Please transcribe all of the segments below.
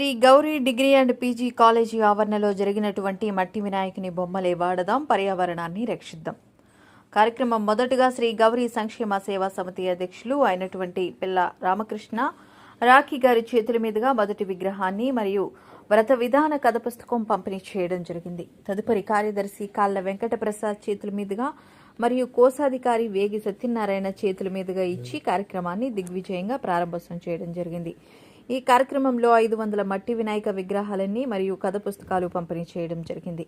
Sri Gowri degree and PG college ఆవరణలో జరిగినటువంటి మట్టి వినాయకుని బొమ్మలే వాడదాం పర్యావరణాన్ని రక్షిద్దాం. కార్యక్రమం మొదటగా శ్రీ గౌరీ సంక్షేమ సేవా సమితి అధ్యక్షులు అయినటువంటి పిల్ల రామకృష్ణ రాఖీ గారి చేతుల మీదుగా మొదటి విగ్రహాన్ని మరియు వ్రత విధాన కథ పుస్తకం పంపిణీ చేయడం జరిగింది. తదుపరి కార్యదర్శి కాళ్ళ వెంకట ప్రసాద్ చేతుల మీదుగా మరియు కోశాధికారి వేగి సత్యనారాయణ చేతుల మీదుగా ఇచ్చి కార్యక్రమాన్ని దిగ్విజయంగా ప్రారంభోత్సవం చేయడం జరిగింది. ఈ కార్యక్రమంలో ఐదు వందల మట్టి వినాయక విగ్రహాలన్నీ మరియు కథ పుస్తకాలు పంపిణీ చేయడం జరిగింది.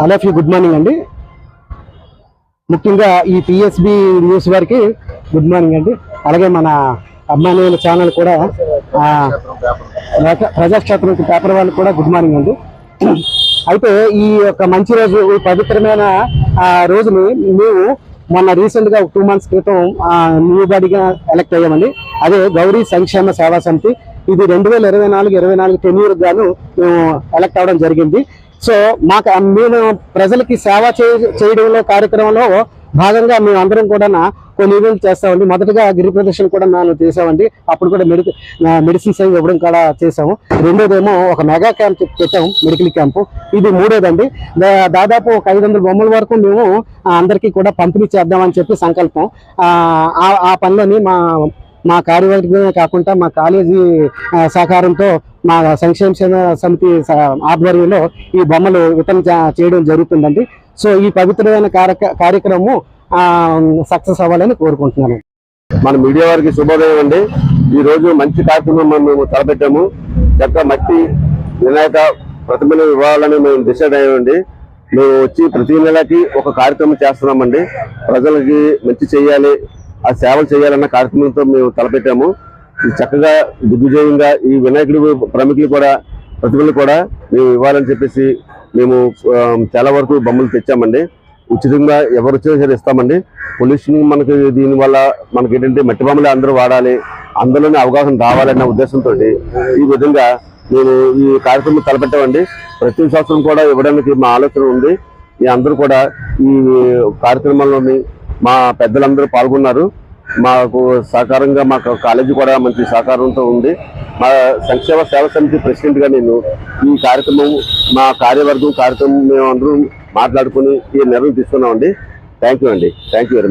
ఆల్ గుడ్ మార్నింగ్ అండి. ముఖ్యంగా ఈ పిఎస్బి న్యూస్ వారికి గుడ్ మార్నింగ్ అండి. అలాగే మన అమ్మాయిల ఛానల్ కూడా ఆ, ప్రజా- ప్రజాక్షేత్రం పేపర్ వాళ్ళకి కూడా గుడ్ మార్నింగ్ అండి. అయితే ఈ యొక్క మంచి రోజు ఈ పవిత్రమైన రోజుని మేము మొన్న రీసెంట్గా టూ మంత్స్ క్రితం న్యూ బాడీగా ఎలక్ట్ అయ్యామండి. అదే గౌరీ సంక్షేమ సేవా సమితి. ఇది రెండు వేల ఇరవై నాలుగు ఇరవై నాలుగు టెన్యూర్ గాను మేము ఎలక్ట్ అవ్వడం జరిగింది. సో మాకు మేము ప్రజలకి సేవ చేయ- చేయడంలో కార్యక్రమంలో భాగంగా మేము అందరం కూడా కొన్ని ఈవెంట్ చేస్తామండి. మొదటగా గిరి ప్రదర్శన కూడా మేము చేసామండి అప్పుడు కూడా మెడి మెడిసిన్స్ అవి ఇవ్వడం కూడా చేసాము రెండోదేమో ఒక మెగా క్యాంప్ పెట్టాము మెడికల్ క్యాంపు. ఇది మూడోదండి. దా- దాదాపు ఒక ఐదు వందల బొమ్మల వరకు మేము అందరికీ కూడా పంపిణీ చేద్దామని చెప్పి సంకల్పం. ఆ, ఆ- ఆ పనిలోని మా మా కార్యవర్గమే కాకుండా మా కాలేజీ సహకారంతో మా సంక్షేమ సమితి ఆధ్వర్యంలో ఈ బొమ్మలు వితరణ చేయడం జరుగుతుందండి. సో ఈ పవిత్రమైన కార్యక్రమం సక్సెస్ అవ్వాలని కోరుకుంటున్నాను. మన మీడియా వారికి శుభోదయం అండి. ఈ రోజు మంచి కార్యక్రమం మేము తలపెట్టాము. చక్క మట్టి వినాయక ప్రతిమలు ఇవ్వాలని మేము డిసైడ్ అయ్యామండి. మేము వచ్చి ప్రతి నెలకి ఒక కార్యక్రమం చేస్తున్నామండి. ప్రజలకి మంచి చేయాలి. ఆ సేవలు చేయాలన్న కార్యక్రమంతో మేము తలపెట్టాము. చక్కగా దిగ్విజయంగా ఈ వినాయకుడి ప్రముఖులు కూడా ప్రతిభలు కూడా మేము ఇవ్వాలని చెప్పేసి మేము చాలా వరకు బొమ్మలు తెచ్చామండి. ఉచితంగా ఎవరు వచ్చినా సరే ఇస్తామండి. పొల్యూషన్ మనకి దీని వల్ల మనకి ఏంటంటే మట్టి బొమ్మలు అందరూ వాడాలి. అందులోనే అవగాహన రావాలన్న ఉద్దేశంతో ఈ విధంగా నేను ఈ కార్యక్రమం తలపెట్టామండి. ప్రతి సంవత్సరం కూడా ఇవ్వడానికి మా ఆలోచన ఉంది. మీ అందరూ కూడా ఈ కార్యక్రమంలోని మా పెద్దలందరూ పాల్గొన్నారు. మాకు సహకారంగా మాకు కాలేజీ కూడా మంచి సహకారంతో ఉంది. మా సంక్షేమ సేవ సమితి ప్రెసిడెంట్గా నేను ఈ కార్యక్రమం మా కార్యవర్గం కార్యక్రమం మేము అందరం మాట్లాడుకుని ఈ నిర్ణయం తీసుకున్నామండి. థ్యాంక్ యూ అండి. Thank you very much